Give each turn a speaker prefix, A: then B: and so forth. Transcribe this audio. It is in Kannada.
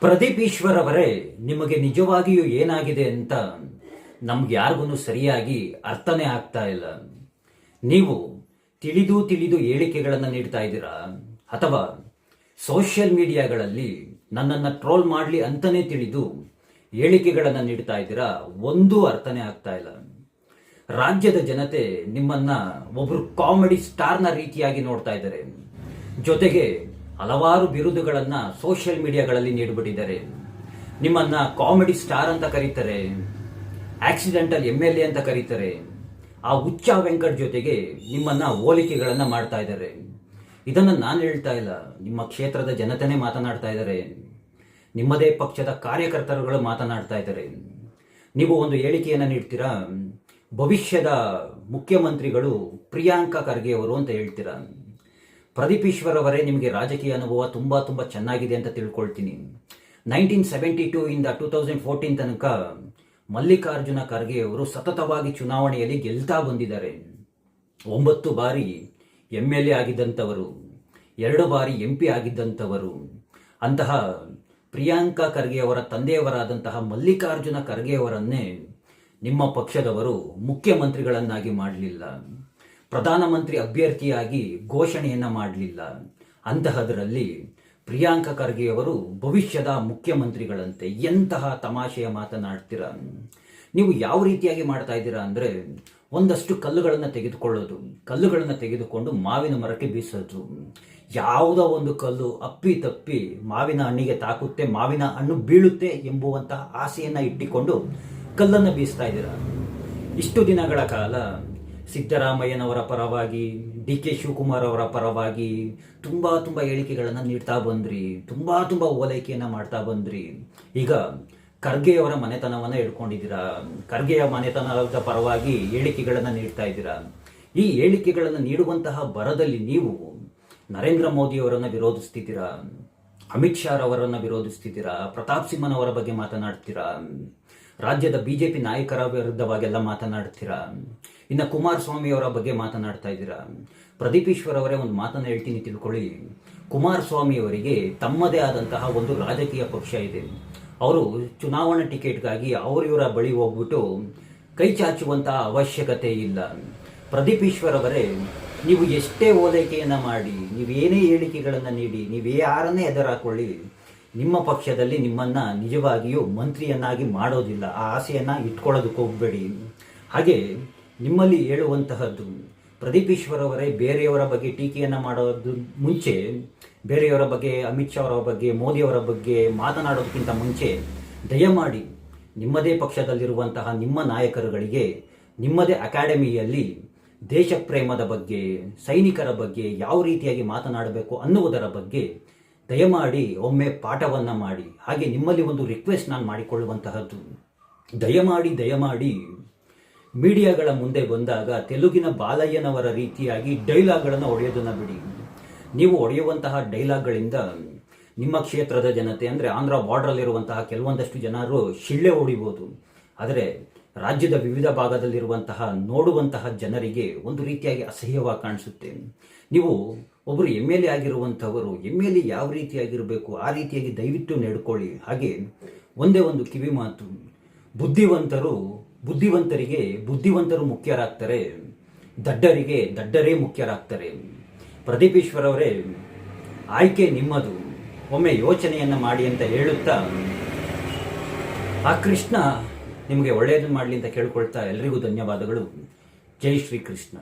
A: ಪ್ರದೀಪ್ ಈಶ್ವರ್ ಅವರೇ ನಿಮಗೆ ನಿಜವಾಗಿಯೂ ಏನಾಗಿದೆ ಅಂತ ನಮ್ಗೆ ಯಾರಿಗೂ ಸರಿಯಾಗಿ ಅರ್ಥನೇ ಆಗ್ತಾ ಇಲ್ಲ. ನೀವು ತಿಳಿದು ತಿಳಿದು ಹೇಳಿಕೆಗಳನ್ನು ನೀಡ್ತಾ ಇದ್ದೀರಾ? ಅಥವಾ ಸೋಷಿಯಲ್ ಮೀಡಿಯಾಗಳಲ್ಲಿ ನನ್ನನ್ನು ಟ್ರೋಲ್ ಮಾಡಲಿ ಅಂತಲೇ ತಿಳಿದು ಹೇಳಿಕೆಗಳನ್ನು ನೀಡ್ತಾ ಇದ್ದೀರಾ? ಒಂದೂ ಅರ್ಥನೇ ಆಗ್ತಾ ಇಲ್ಲ. ರಾಜ್ಯದ ಜನತೆ ನಿಮ್ಮನ್ನ ಒಬ್ಬರು ಕಾಮಿಡಿ ಸ್ಟಾರ್ನ ರೀತಿಯಾಗಿ ನೋಡ್ತಾ ಇದ್ದಾರೆ. ಜೊತೆಗೆ ಹಲವಾರು ಬಿರುದುಗಳನ್ನು ಸೋಷಿಯಲ್ ಮೀಡಿಯಾಗಳಲ್ಲಿ ನೀಡಿಬಿಟ್ಟಿದ್ದಾರೆ. ನಿಮ್ಮನ್ನ ಕಾಮಿಡಿ ಸ್ಟಾರ್ ಅಂತ ಕರೀತಾರೆ ಆಕ್ಸಿಡೆಂಟಲ್ ಎಂ ಎಲ್ ಎ ಅಂತ ಕರೀತಾರೆ. ಆ ಹುಚ್ಚ ವೆಂಕಟ್ ಜೊತೆಗೆ ನಿಮ್ಮನ್ನ ಹೋಲಿಕೆಗಳನ್ನು ಮಾಡ್ತಾ ಇದ್ದಾರೆ. ಇದನ್ನು ನಾನು ಹೇಳ್ತಾ ಇಲ್ಲ, ನಿಮ್ಮ ಕ್ಷೇತ್ರದ ಜನತೆನೇ ಮಾತನಾಡ್ತಾ ಇದ್ದಾರೆ. ನಿಮ್ಮದೇ ಪಕ್ಷದ ಕಾರ್ಯಕರ್ತರುಗಳು ಮಾತನಾಡ್ತಾ ಇದ್ದಾರೆ. ನೀವು ಒಂದು ಹೇಳಿಕೆಯನ್ನು ನೀಡ್ತೀರಾ? ಭವಿಷ್ಯದ ಮುಖ್ಯಮಂತ್ರಿಗಳು ಪ್ರಿಯಾಂಕಾ ಖರ್ಗೆಯವರು ಅಂತ ಹೇಳ್ತೀರಾ? ಪ್ರದೀಪ್ ನಿಮಗೆ ರಾಜಕೀಯ ಅನುಭವ ತುಂಬ ತುಂಬ ಚೆನ್ನಾಗಿದೆ ಅಂತ ತಿಳ್ಕೊಳ್ತೀನಿ. ನೈನ್ಟೀನ್ ಸೆವೆಂಟಿ ಟೂ ಇಂದ ಟೂ ತೌಸಂಡ್ ಫೋರ್ಟೀನ್ ತನಕ ಮಲ್ಲಿಕಾರ್ಜುನ ಖರ್ಗೆ ಅವರು ಸತತವಾಗಿ ಚುನಾವಣೆಯಲ್ಲಿ ಗೆಲ್ತಾ ಬಂದಿದ್ದಾರೆ. ಒಂಬತ್ತು ಬಾರಿ ಎಂ ಎಲ್ ಎ ಆಗಿದ್ದಂಥವರು, ಎರಡು ಬಾರಿ ಎಂ ಪಿ ಆಗಿದ್ದಂಥವರು, ಅಂತಹ ಪ್ರಿಯಾಂಕಾ ಖರ್ಗೆ ಅವರ ತಂದೆಯವರಾದಂತಹ ಮಲ್ಲಿಕಾರ್ಜುನ ಖರ್ಗೆ ಅವರನ್ನೇ ನಿಮ್ಮ ಪಕ್ಷದವರು ಮುಖ್ಯಮಂತ್ರಿಗಳನ್ನಾಗಿ ಮಾಡಲಿಲ್ಲ. ಪ್ರಧಾನಮಂತ್ರಿ ಅಭ್ಯರ್ಥಿಯಾಗಿ ಘೋಷಣೆಯನ್ನ ಮಾಡಲಿಲ್ಲ. ಅಂತಹದರಲ್ಲಿ ಪ್ರಿಯಾಂಕಾ ಖರ್ಗೆ ಅವರು ಭವಿಷ್ಯದ ಮುಖ್ಯಮಂತ್ರಿಗಳಂತೆ ಎಂತಹ ತಮಾಷೆಯ ಮಾತನಾಡ್ತೀರ? ನೀವು ಯಾವ ರೀತಿಯಾಗಿ ಮಾಡ್ತಾ ಇದ್ದೀರಾ ಅಂದರೆ ಒಂದಷ್ಟು ಕಲ್ಲುಗಳನ್ನು ತೆಗೆದುಕೊಳ್ಳೋದು, ಕಲ್ಲುಗಳನ್ನು ತೆಗೆದುಕೊಂಡು ಮಾವಿನ ಮರಕ್ಕೆ ಬೀಸೋದು. ಯಾವುದೋ ಒಂದು ಕಲ್ಲು ಅಪ್ಪಿ ತಪ್ಪಿ ಮಾವಿನ ಹಣ್ಣಿಗೆ ತಾಕುತ್ತೆ, ಮಾವಿನ ಹಣ್ಣು ಬೀಳುತ್ತೆ ಎಂಬುವಂತಹ ಆಸೆಯನ್ನು ಇಟ್ಟುಕೊಂಡು ಕಲ್ಲನ್ನು ಬೀಸ್ತಾ ಇದ್ದೀರಾ. ಇಷ್ಟು ದಿನಗಳ ಕಾಲ ಸಿದ್ದರಾಮಯ್ಯನವರ ಪರವಾಗಿ ಡಿ ಕೆ ಶಿವಕುಮಾರ್ ಅವರ ಪರವಾಗಿ ತುಂಬ ತುಂಬ ಹೇಳಿಕೆಗಳನ್ನು ನೀಡ್ತಾ ಬಂದ್ರಿ. ತುಂಬ ತುಂಬ ಓಲೈಕೆಯನ್ನು ಮಾಡ್ತಾ ಬಂದ್ರಿ. ಈಗ ಖರ್ಗೆಯವರ ಮನೆತನವನ್ನು ಹಿಡ್ಕೊಂಡಿದ್ದೀರಾ ಖರ್ಗೆಯ ಮನೆತನದ ಪರವಾಗಿ ಹೇಳಿಕೆಗಳನ್ನು ನೀಡ್ತಾ ಇದ್ದೀರಾ? ಈ ಹೇಳಿಕೆಗಳನ್ನು ನೀಡುವಂತಹ ಬರದಲ್ಲಿ ನೀವು ನರೇಂದ್ರ ಮೋದಿಯವರನ್ನು ವಿರೋಧಿಸ್ತಿದ್ದೀರಾ? ಅಮಿತ್ ಶಾ ಅವರನ್ನು ವಿರೋಧಿಸ್ತಿದ್ದೀರಾ? ಪ್ರತಾಪ್ ಸಿಂಹನವರ ಬಗ್ಗೆ ಮಾತನಾಡ್ತೀರಾ? ರಾಜ್ಯದ ಬಿಜೆಪಿ ನಾಯಕರ ವಿರುದ್ಧವಾಗೆಲ್ಲ ಮಾತನಾಡ್ತೀರಾ ಇನ್ನು ಕುಮಾರಸ್ವಾಮಿ ಅವರ ಬಗ್ಗೆ ಮಾತನಾಡ್ತಾ ಇದ್ದೀರಾ? ಪ್ರದೀಪ್ ಅವರೇ ಒಂದು ಮಾತನ್ನು ಹೇಳ್ತೀನಿ, ತಿಳ್ಕೊಳ್ಳಿ. ಕುಮಾರಸ್ವಾಮಿ ಅವರಿಗೆ ತಮ್ಮದೇ ಆದಂತಹ ಒಂದು ರಾಜಕೀಯ ಪಕ್ಷ ಇದೆ. ಅವರು ಚುನಾವಣಾ ಟಿಕೆಟ್ಗಾಗಿ ಅವರಿವರ ಬಳಿ ಹೋಗ್ಬಿಟ್ಟು ಕೈ ಚಾಚುವಂತಹ ಅವಶ್ಯಕತೆ ಇಲ್ಲ. ಪ್ರದೀಪ್ ಅವರೇ, ನೀವು ಎಷ್ಟೇ ಓಲೈಕೆಯನ್ನು ಮಾಡಿ ನೀವೇನೇ ಹೇಳಿಕೆಗಳನ್ನು ನೀಡಿ, ನೀವು ಯಾರನ್ನೇ ಎದುರಾಕೊಳ್ಳಿ ನಿಮ್ಮ ಪಕ್ಷದಲ್ಲಿ ನಿಮ್ಮನ್ನ ನಿಜವಾಗಿಯೂ ಮಂತ್ರಿಯನ್ನಾಗಿ ಮಾಡೋದಿಲ್ಲ. ಆ ಆಸೆಯನ್ನ ಇಟ್ಕೊಳ್ಳೋದಕ್ಕೆ ಹೋಗಬೇಡಿ. ಹಾಗೆ ನಿಮ್ಮಲ್ಲಿ ಹೇಳುವಂತಹದ್ದು, ಪ್ರದೀಪ್ ಈಶ್ವರ್ ಅವರೇ ಬೇರೆಯವರ ಬಗ್ಗೆ ಟೀಕೆಯನ್ನು ಮಾಡೋದು ಮುಂಚೆ, ಬೇರೆಯವರ ಬಗ್ಗೆ, ಅಮಿತ್ ಶಾ ಅವರ ಬಗ್ಗೆ ಮೋದಿಯವರ ಬಗ್ಗೆ ಮಾತನಾಡೋದಕ್ಕಿಂತ ಮುಂಚೆ ದಯಮಾಡಿ ನಿಮ್ಮದೇ ಪಕ್ಷದಲ್ಲಿರುವಂತಹ ನಿಮ್ಮ ನಾಯಕರುಗಳಿಗೆ, ನಿಮ್ಮದೇ ಅಕಾಡೆಮಿಯಲ್ಲಿ ದೇಶ ಪ್ರೇಮದ ಬಗ್ಗೆ, ಸೈನಿಕರ ಬಗ್ಗೆ ಯಾವ ರೀತಿಯಾಗಿ ಮಾತನಾಡಬೇಕು ಅನ್ನುವುದರ ಬಗ್ಗೆ ದಯಮಾಡಿ ಒಮ್ಮೆ ಪಾಠವನ್ನು ಮಾಡಿ, ಹಾಗೆ ನಿಮ್ಮಲ್ಲಿ ಒಂದು ರಿಕ್ವೆಸ್ಟ್ ನಾನು ಮಾಡಿಕೊಳ್ಳುವಂತಹದ್ದು. ದಯಮಾಡಿ ದಯಮಾಡಿ ಮೀಡಿಯಾಗಳ ಮುಂದೆ ಬಂದಾಗ ತೆಲುಗಿನ ಬಾಲಯ್ಯನವರ ರೀತಿಯಾಗಿ ಡೈಲಾಗ್ಗಳನ್ನು ಹೊಡೆಯೋದನ್ನು ಬಿಡಿ. ನೀವು ಹೊಡೆಯುವಂತಹ ಡೈಲಾಗ್ಗಳಿಂದ ನಿಮ್ಮ ಕ್ಷೇತ್ರದ ಜನತೆ, ಅಂದರೆ ಆಂಧ್ರ ಬಾರ್ಡ್ರಲ್ಲಿರುವಂತಹ ಕೆಲವೊಂದಷ್ಟು ಜನರು ಶಿಳ್ಳೆ ಹೊಡಿಬೋದು. ಆದರೆ ರಾಜ್ಯದ ವಿವಿಧ ಭಾಗದಲ್ಲಿರುವಂತಹ ನೋಡುವಂತಹ ಜನರಿಗೆ ಒಂದು ರೀತಿಯಾಗಿ ಅಸಹ್ಯವಾಗಿ ಕಾಣಿಸುತ್ತೆ ನೀವು ಒಬ್ಬರು ಎಂ ಎಲ್ ಎ ಆಗಿರುವಂಥವರು ಎಂ ಎಲ್ ಎ ಯಾವ ರೀತಿಯಾಗಿರಬೇಕು, ಆ ರೀತಿಯಾಗಿ ದಯವಿಟ್ಟು ನೆಡ್ಕೊಳ್ಳಿ. ಹಾಗೆ ಒಂದೇ ಒಂದು ಕಿವಿ ಮಾತು. ಬುದ್ಧಿವಂತರು, ಬುದ್ಧಿವಂತರಿಗೆ ಬುದ್ಧಿವಂತರು ಮುಖ್ಯರಾಗ್ತಾರೆ. ದಡ್ಡರಿಗೆ ದಡ್ಡರೇ ಮುಖ್ಯರಾಗ್ತಾರೆ. ಪ್ರದೀಪೇಶ್ವರ್ ಅವರೇ, ಆಯ್ಕೆ ನಿಮ್ಮದು. ಒಮ್ಮೆ ಯೋಚನೆಯನ್ನು ಮಾಡಿ ಅಂತ ಹೇಳುತ್ತಾ, ಆ ಕೃಷ್ಣ ನಿಮಗೆ ಒಳ್ಳೆಯದು ಮಾಡಲಿ ಅಂತ ಕೇಳ್ಕೊಳ್ತಾ ಎಲ್ರಿಗೂ ಧನ್ಯವಾದಗಳು. ಜೈ ಶ್ರೀ ಕೃಷ್ಣ